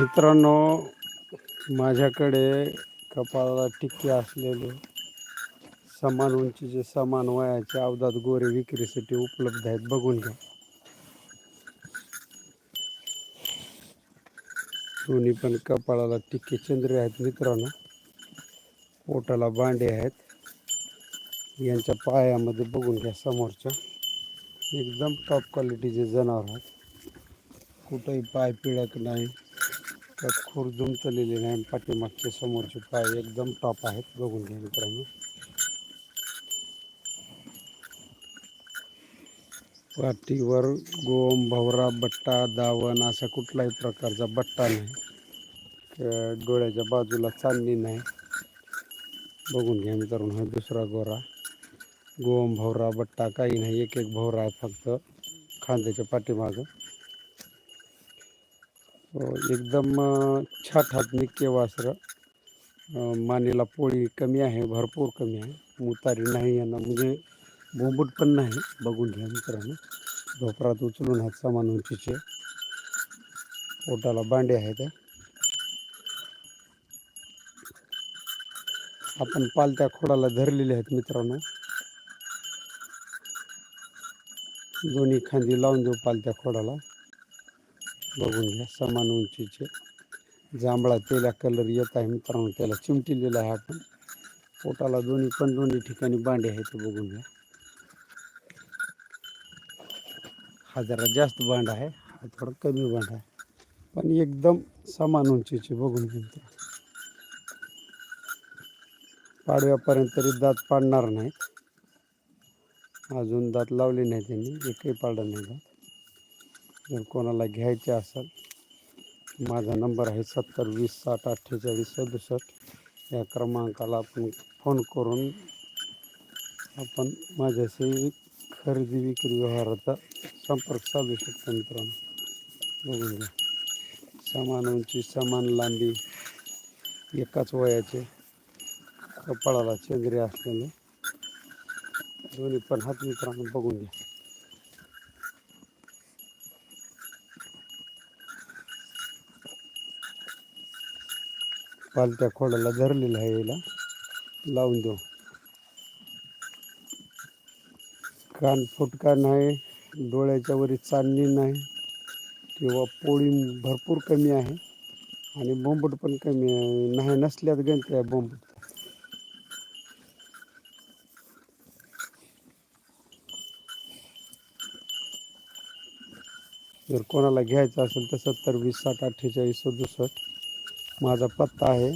मित्रांनो माझ्याकडे कपाळाला टिक्के असलेले समान उंचीचे समान वयाचे अवधात गोरे विक्रीसाठी उपलब्ध आहेत बघून घ्या. दोन्ही पण कपाळाला टिक्के चंद्रे आहेत मित्रांनो. पोटाला बांडे आहेत. यांच्या पायामध्ये बघून घ्या समोरच्या. एकदम टॉप क्वालिटीचे जनावर आहेत. कुठंही पाय पिळक नाही. त्यात खूर जुमतलेले नाही. पाठीमागचे समोरचे पाय एकदम टॉप आहेत. बघून घ्या मित्रांनो. पाठीवर गोम भवरा बट्टा दावण असा कुठलाही प्रकारचा बट्टा नाही. डोळ्याच्या बाजूला चांदणी नाही. बघून घ्या मित्रांनो हा दुसरा गोरा. गोम भवरा बट्टा काही नाही. एक एक भवरा आहे फक्त खांद्याच्या पाठीमागं. एकदम अ, छाट हात निक्के वासरं. अ, मानेला पोळी कमी आहे भरपूर कमी आहे. मुतारी नाही यांना म्हणजे बोंबट पण नाही बघून घ्या मित्रांनो. ढोपरात उचलून हात समान उंचीचे. पोटाला बांडे आहेत. आपण पालत्या खोडाला धरलेले आहेत मित्रांनो. दोन्ही खांदी लावून देऊ पालत्या खोडाला. बघून घ्या. समान उंचीचे. जांभळा तेल्या कलर येत आहे मित्रांनो. त्याला चिमटिलेला आहे आपण. पोटाला दोन्ही पण दोन्ही ठिकाणी बांडे आहेत ते बघून घ्या. हा जरा जास्त बांड आहे. हा थोडा कमी बांड आहे. पण एकदम समान उंचीचे बघून घ्या मित्रांनो. पाडव्यापर्यंत तरी दात पाडणार नाहीत. अजून दात लावले नाही त्यांनी. एकही पाडलं नाही दात. जर कोणाला घ्यायचे असेल माझा नंबर आहे सत्तर वीस साठ अठ्ठेचाळीस सदुसष्ट. या क्रमांकाला आपण फोन करून आपण माझ्याशी खरेदी विक्री व्यवहाराचा संपर्क साधू शकतो मित्रांनो. बघून घ्या. समान उंची समान लांबी एकाच वयाचे कपाळाला चेंद्रे असलेले. दोन्ही पण हात मित्रांनो बघून घ्या. पालत्या खोडाला धरलेला आहे याला. लावून देऊ. कान फुटका नाही डोळ्याच्या वरी चांदणी नाही किंवा पोळी भरपूर कमी आहे आणि बोंबट पण कमी आहे नाही नसल्यात गणते आहे बोंबट. जर कोणाला घ्यायचं असेल तर सत्तर वीस साठ अठ्ठेचाळीस सदुसष्ट माझा पत्ता है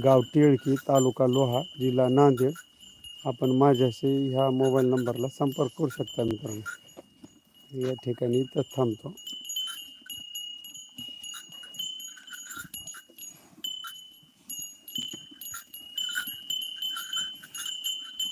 गाँव टिळकी, तालुका लोहा जिला नांदेड. आपण माझ्याशी हा मोबाइल नंबरला संपर्क करू शकता मित्रों ये ठिकाणी इथंच थांबतो.